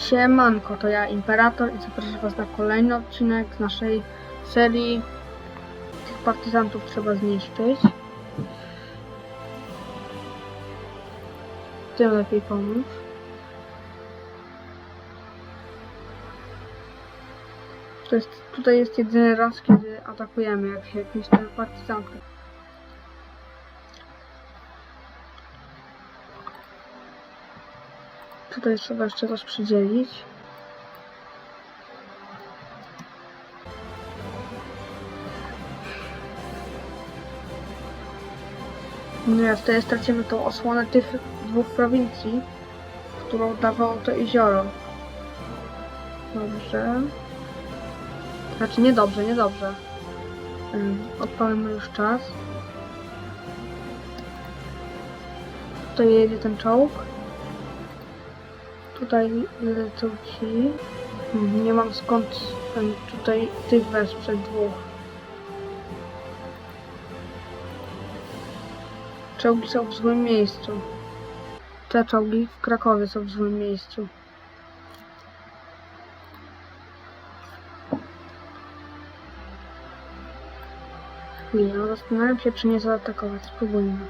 Siemanko, to ja Imperator i zapraszam Was na kolejny odcinek z naszej serii Tych partyzantów trzeba zniszczyć. Tym lepiej pomóc. To jest, tutaj jest jedyny raz, kiedy atakujemy jak, jakimś tam partyzantem. Tutaj trzeba jeszcze coś przydzielić. Nie, wtedy stracimy tą osłonę tych dwóch prowincji, którą dawało to jezioro. Dobrze. Znaczy niedobrze, niedobrze. Odpalmy już czas. Tutaj jedzie ten czołg. Tutaj lecą ci. Nie mam skąd tutaj tych wesprzeć dwóch. Czołgi są w złym miejscu. Te czołgi w Krakowie są w złym miejscu. No zastanawiam się, czy nie zaatakować. Spróbujmy.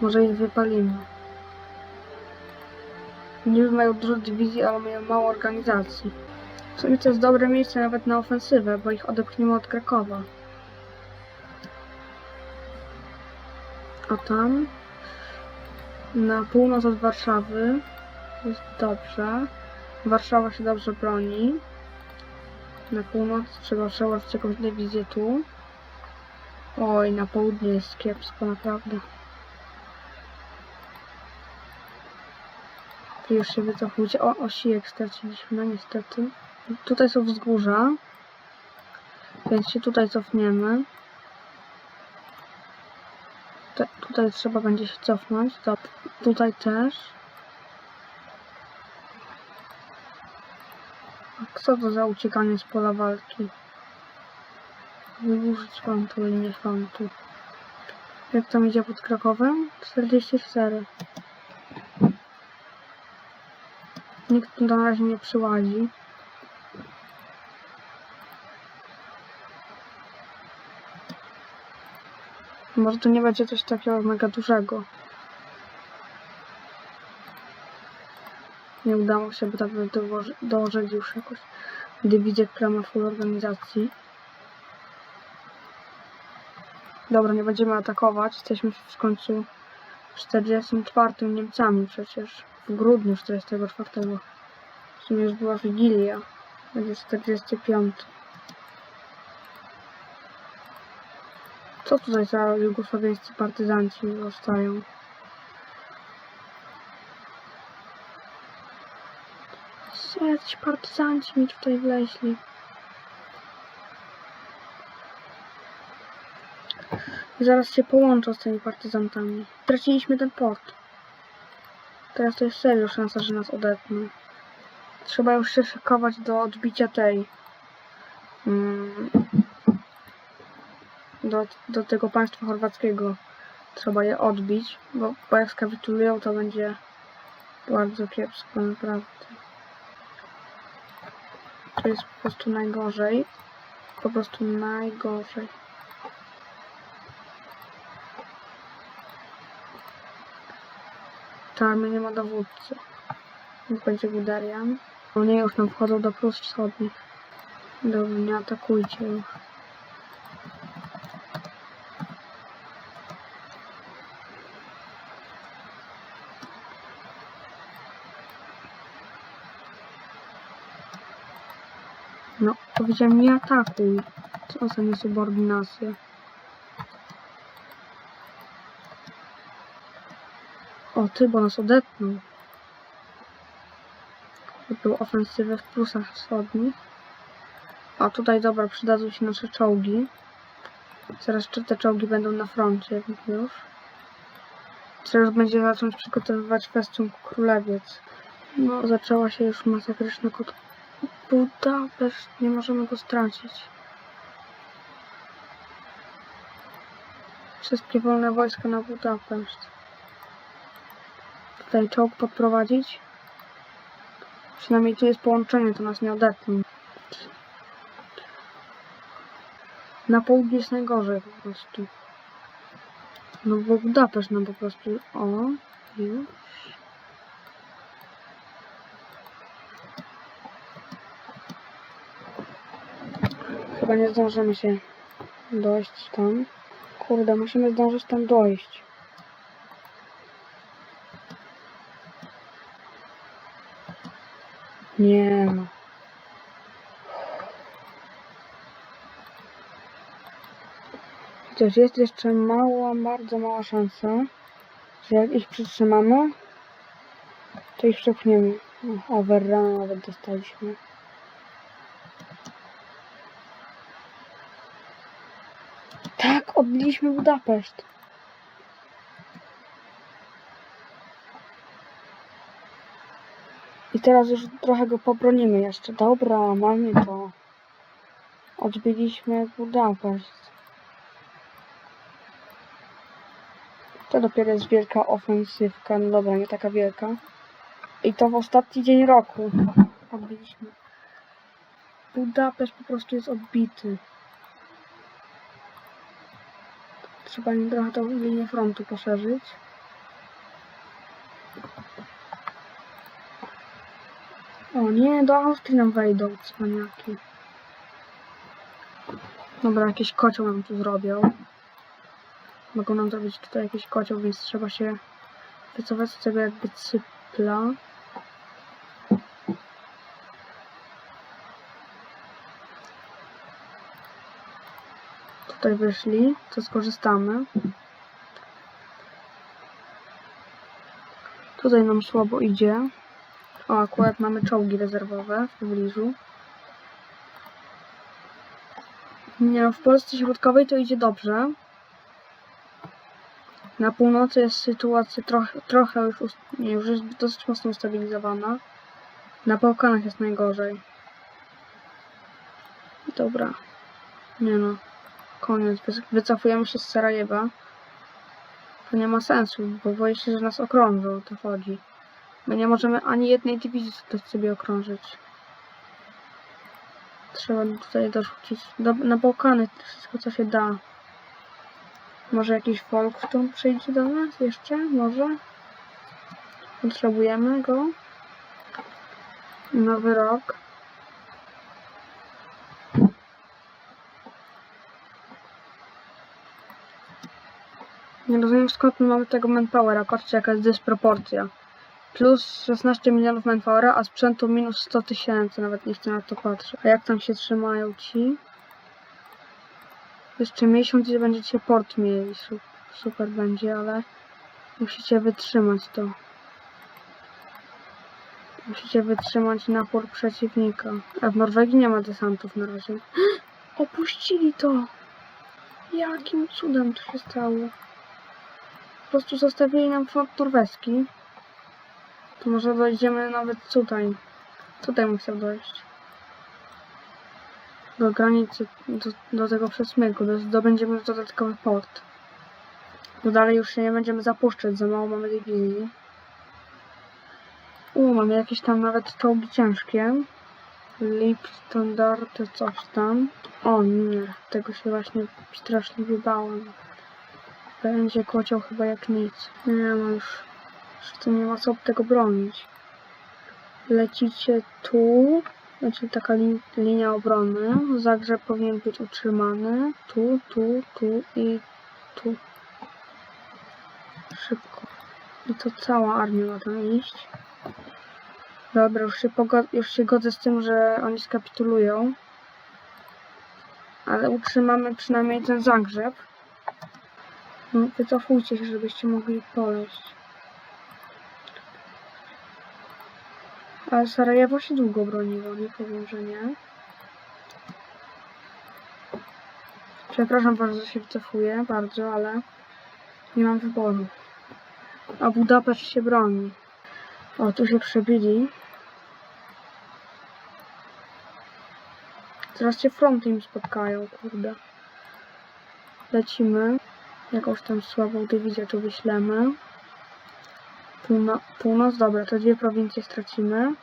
Może ich wypalimy. Niby mają dużo dywizji, ale mają mało organizacji. W sumie to jest dobre miejsce nawet na ofensywę, bo ich odepchniemy od Krakowa. A tam na północ od Warszawy jest dobrze. Warszawa się dobrze broni. Na północ trzeba przełożyć jakąś dywizję tu. Oj, na południe jest kiepsko, naprawdę. Już się wycofujcie. O, osijek straciliśmy, no niestety. Tutaj są wzgórza. Więc się tutaj cofniemy. Tutaj trzeba będzie się cofnąć. To, tutaj też. A Co to za uciekanie z pola walki? Wyburzyć frontu, linię frontu. Jak tam idzie pod Krakowem? 44. Nikt tu na razie nie przyłazi. Może to nie będzie coś takiego mega dużego. Nie udało się, tak by dołoży- dołożyli już jakoś dywizję, która full organizacji. Dobra, nie będziemy atakować. Jesteśmy w końcu w 44 Niemcami przecież. W grudniu 44. W sumie już była Wigilia. Będzie 45. Co tutaj za jugosłowiańscy partyzanci zostają? Co jacyś partyzanci mi tutaj wleźli? Zaraz się połączą z tymi partyzantami. Straciliśmy ten port. Teraz to jest serio szansa, że nas odetną. Trzeba już się szykować do odbicia tej. Mm, do, do tego państwa chorwackiego. Trzeba je odbić, bo, bo jak skapitulują, to będzie bardzo kiepsko, naprawdę. To jest po prostu najgorzej. Po prostu najgorzej. Armia nie ma dowódcy. Niech będzie Guderian. Oni już nam wchodzą do Prus Wschodnich. Dobrze, nie atakujcie już. No, powiedziałem nie atakuj. Co za niesubordynację. O, ty, bo nas odetnął. Był ofensywę w Prusach Wschodnich. A tutaj, dobra, przydadzą się nasze czołgi. Zaraz te czołgi będą na froncie już. Już będzie zacząć przygotowywać festium Królewiec. No, zaczęła się już masakryczna kot... Budapeszt, nie możemy go stracić. Wszystkie wolne wojska na Budapeszt. Tutaj czołg podprowadzić. Przynajmniej tu jest połączenie, to nas nie odetną. Na południe jest najgorzej po prostu. No bo Budapeszt nam po prostu... O, już. Chyba nie zdążymy się dojść tam. Kurde, musimy zdążyć tam dojść. Nie no. Chociaż jest jeszcze mała, bardzo mała szansa, że jak ich przytrzymamy, to ich przepchniemy. O, Overrun nawet dostaliśmy. Tak, odbiliśmy Budapeszt. I teraz już trochę go pobronimy jeszcze. Dobra, mamy to. Odbiliśmy Budapeszt. To dopiero jest wielka ofensywka. No dobra, nie taka wielka. I to w ostatni dzień roku. Odbiliśmy. Budapeszt po prostu jest odbity. Trzeba nie trochę tą linię frontu poszerzyć. O nie, do Austrii nam wejdą cwaniaki. Dobra, jakiś kocioł nam tu zrobią. Mogą nam zrobić tutaj jakiś kocioł, więc trzeba się wycofać z tego jakby cypla. Tutaj wyszli, to skorzystamy. Tutaj nam słabo idzie. O, akurat mamy czołgi rezerwowe w pobliżu. Nie no, w Polsce Środkowej to idzie dobrze. Na północy jest sytuacja trochę, trochę już, już jest dosyć mocno ustabilizowana. Na Bałkanach jest najgorzej. Dobra. Nie no. Koniec. Wy- Wycofujemy się z Sarajewa. To nie ma sensu, bo boję się, że nas okrążą. To chodzi. My nie możemy ani jednej dywizji dać sobie okrążyć. Trzeba tutaj dorzucić do, na Bałkany wszystko, co się da. Może jakiś Volksturm przyjdzie do nas jeszcze? Może? Potrzebujemy go. Nowy rok. Nie rozumiem skąd my mamy tego manpowera. Patrzcie jaka jest dysproporcja. Plus 16 milionów manpowera, a sprzętu minus 100 tysięcy. Nawet nie chcę na to patrzeć. A jak tam się trzymają ci? Jeszcze miesiąc i będziecie port mieli. Su- Super będzie, ale musicie wytrzymać to. Musicie wytrzymać napór przeciwnika. A w Norwegii nie ma desantów na razie. Opuścili to! Jakim cudem to się stało? Po prostu zostawili nam front norweski. To może dojdziemy nawet tutaj. Tutaj muszę dojść. Do granicy, do, do tego przesmyku. Do, zdobędziemy dodatkowy port. Bo dalej już się nie będziemy zapuszczać, za mało mamy dywizji. U, mamy jakieś tam nawet czołgi ciężkie. Lip, standardy, coś tam. O nie, tego się właśnie straszliwie bałem. Będzie kocioł chyba jak nic. Nie no już, już tu nie ma co tego bronić. Lecicie tu, znaczy taka li, linia obrony. Zagrzeb powinien być utrzymany. Tu, tu, tu i tu. Szybko. I to cała armia ma tam iść. Dobra, już się, już się godzę z tym, że oni skapitulują. Ale utrzymamy przynajmniej ten zagrzeb. No, wycofujcie się, żebyście mogli poleść. Ale Sarajewo się długo broniło, nie powiem, że nie. Przepraszam bardzo, się wycofuję, bardzo, ale nie mam wyboru. A Budapeszt się broni. O, tu się przebili. Zaraz się fronty im spotkają, kurde. Lecimy. Jakąś tam słabą dywizję tu wyślemy. Półno północ, dobra, to dwie prowincje stracimy.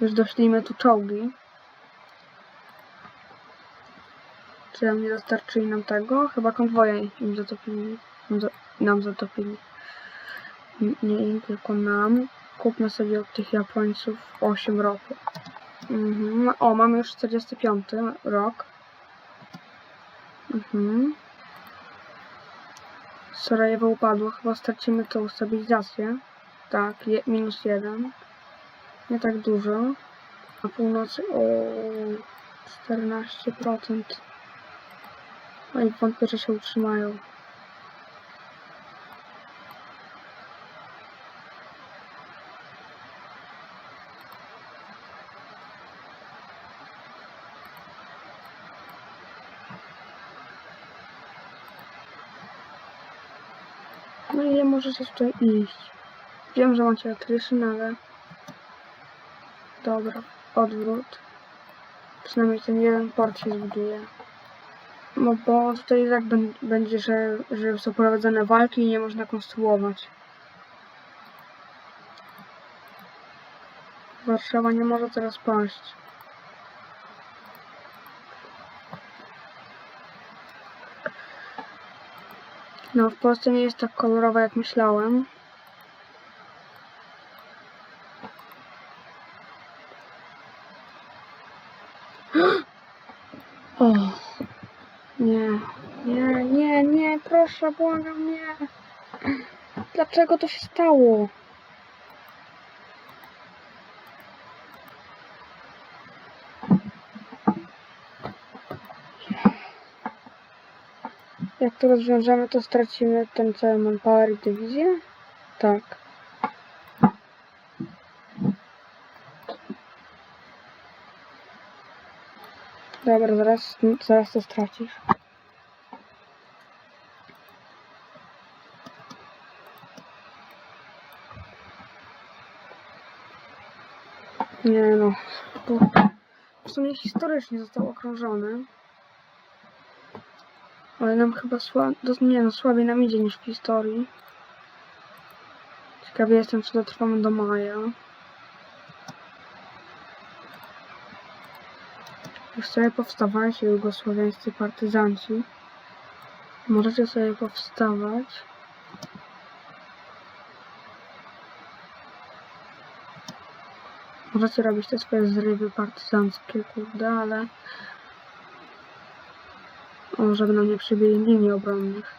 Już doślijmy tu czołgi. Czy nam nie dostarczyli nam tego? Chyba konwoje im zatopili. Nam, za, nam zatopili. Nie im, tylko nam. Kupmy sobie od tych Japońców 8 roku. Mhm. O, mamy już 45 rok. Mhm. Sarajewo upadło, chyba stracimy tą stabilizację. Tak, je, minus jeden. Nie tak dużo. Na północy o 14%. No i wątpię, że się utrzymają. Możesz jeszcze iść? Wiem, że macie attrition, ale... Dobra, odwrót. Przynajmniej ten jeden port się zbuduje. No bo tutaj tak bę- będzie, że, że są prowadzone walki i nie można konstruować. Warszawa nie może teraz paść. No, w Polsce nie jest tak kolorowa jak myślałem. O, nie, nie, nie, nie, proszę, błagam, nie. Dlaczego to się stało? Jak to rozwiążemy, to stracimy ten cały manpower i dywizję? Tak. Dobra, zaraz, zaraz to stracisz. Nie no. W sumie historycznie został okrążony. Ale nam chyba sła... nie no, słabiej nam idzie niż w historii. Ciekawie jestem, czy dotrwamy do maja. Już sobie powstawajcie, jugosłowiańscy partyzanci. Możecie sobie powstawać. Możecie robić te swoje zrywy partyzanckie, kurde, ale... O, żeby nam nie przybili linii obronnych.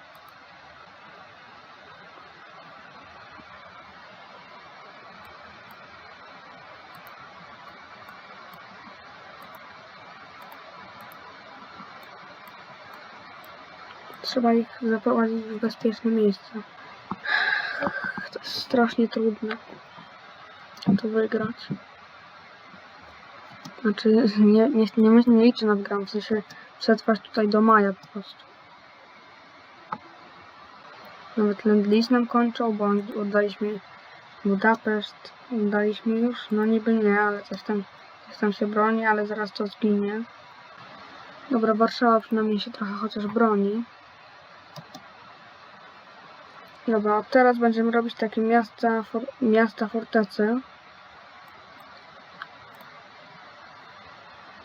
Trzeba ich zaprowadzić w bezpieczne miejsce. To jest strasznie trudne. To wygrać. Znaczy, nie, nie, nie, nie, liczę na wygram, w sensie przetrwać tutaj do maja po prostu. Nawet Lendlis nam kończą, bo oddaliśmy Budapeszt, oddaliśmy już, no niby nie, ale coś tam, coś tam się broni, ale zaraz to zginie. Dobra, Warszawa przynajmniej się trochę chociaż broni. Dobra, teraz będziemy robić takie miasta, for, miasta fortecy.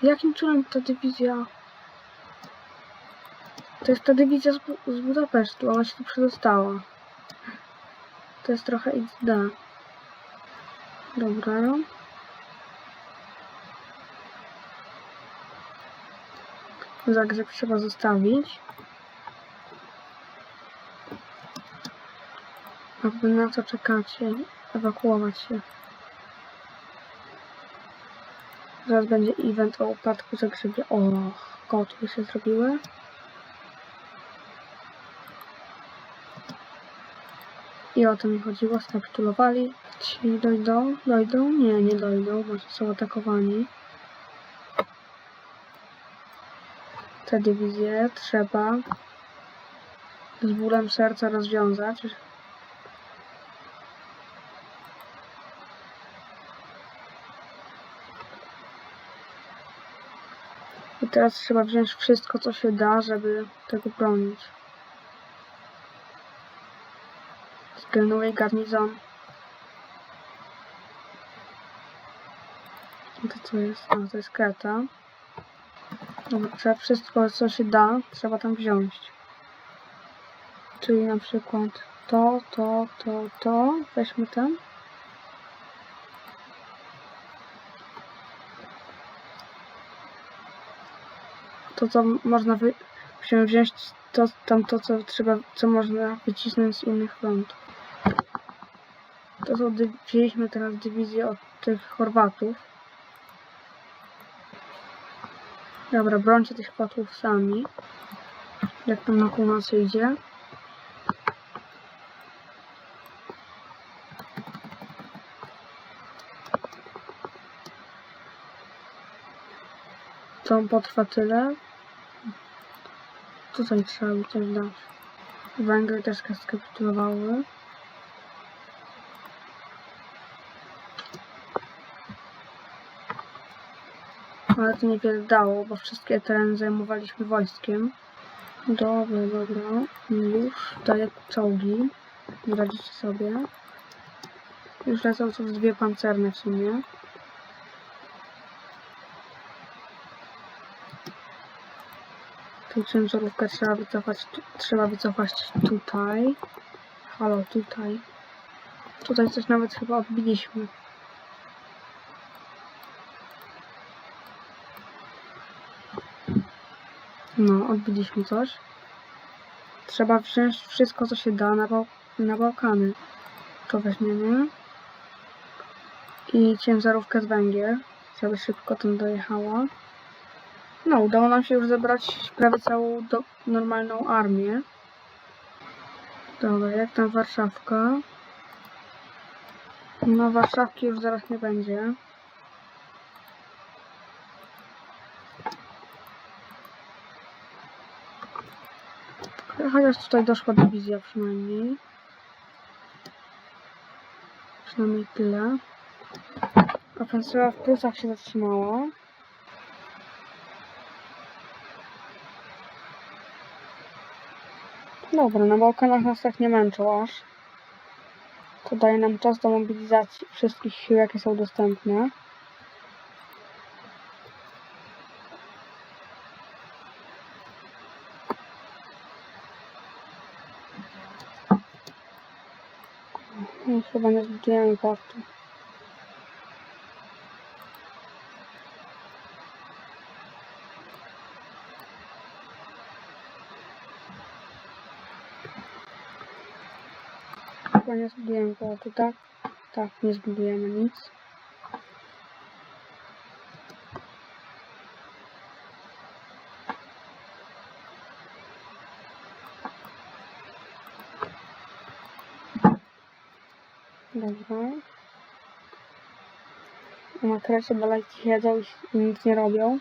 Jakim cudem ta dywizja... To jest ta dywizja z, Bu- z Budapesztu, ona się tu przedostała. To jest trochę XD. Dobra. Zagrzeb trzeba zostawić. A wy na co czekacie? Ewakuować się. Zaraz będzie event o upadku Zagrzebia. O, kotły się zrobiły. I o to mi chodziło, skapitulowali. Ci dojdą? Dojdą? Nie, nie dojdą, bo są atakowani. Te dywizje trzeba z bólem serca rozwiązać. I teraz trzeba wziąć wszystko, co się da, żeby tego bronić. Skelnuj garnizon. To co jest? A, to jest kreta. Trzeba wszystko, co się da, trzeba tam wziąć. Czyli na przykład to, to, to, to. Weźmy ten. To, co można wy... Wziąć to, tam to, co trzeba, co można wycisnąć z innych frontów. To dy- wzięliśmy teraz dywizję od tych Chorwatów. Dobra, brońcie tych kotłów sami. Jak tam na północy idzie. To potrwa tyle. Tutaj trzeba by coś dać. Węgry też skapitulowały. Ale to niewiele dało, bo wszystkie tereny zajmowaliśmy wojskiem. Dobra, dobra. Już daję czołgi. Radzicie sobie. Już lecą tu dwie pancerne w sumie. Tu ciężarówkę trzeba wycofać, trzeba wycofać tutaj. Halo, tutaj. Tutaj coś nawet chyba odbiliśmy. No, odbiliśmy coś. Trzeba wziąć wszystko, co się da na, na Bałkany. To weźmiemy. I ciężarówkę z Węgier, żeby szybko tam dojechała. No, udało nam się już zebrać prawie całą normalną armię. Dobra, jak tam Warszawka? No, Warszawki już zaraz nie będzie. Chociaż tutaj doszła dywizja przynajmniej. Przynajmniej tyle. Ofensywa w Prusach się zatrzymała. Dobra, na Bałkanach nas tak nie męczą aż. To daje nam czas do mobilizacji wszystkich sił, jakie są dostępne. I chyba nie zbudujemy portu. Chyba nie zbudujemy portu, tak? Tak, nie zbudujemy nic. Dobra. A na krecie balajki siedzą i nic nie robią.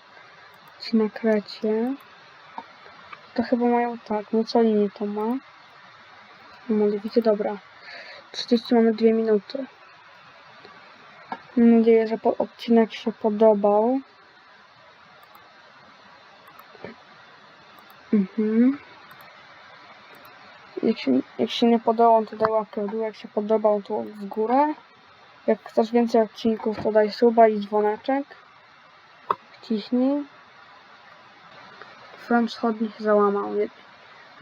Ci na krecie. To chyba mają tak, Mussolini to ma. Mówicie, dobra. 30 mamy 2 minuty. Mam nadzieję, że odcinek się podobał. Mhm. Jak się, jak się nie podobał, to daj łapkę w dół. Jak się podobał, to w górę. Jak chcesz więcej odcinków, to daj suba i dzwoneczek. Wciśnij. Front wschodni się załamał.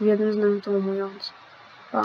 W jednym to ujmując. Pa.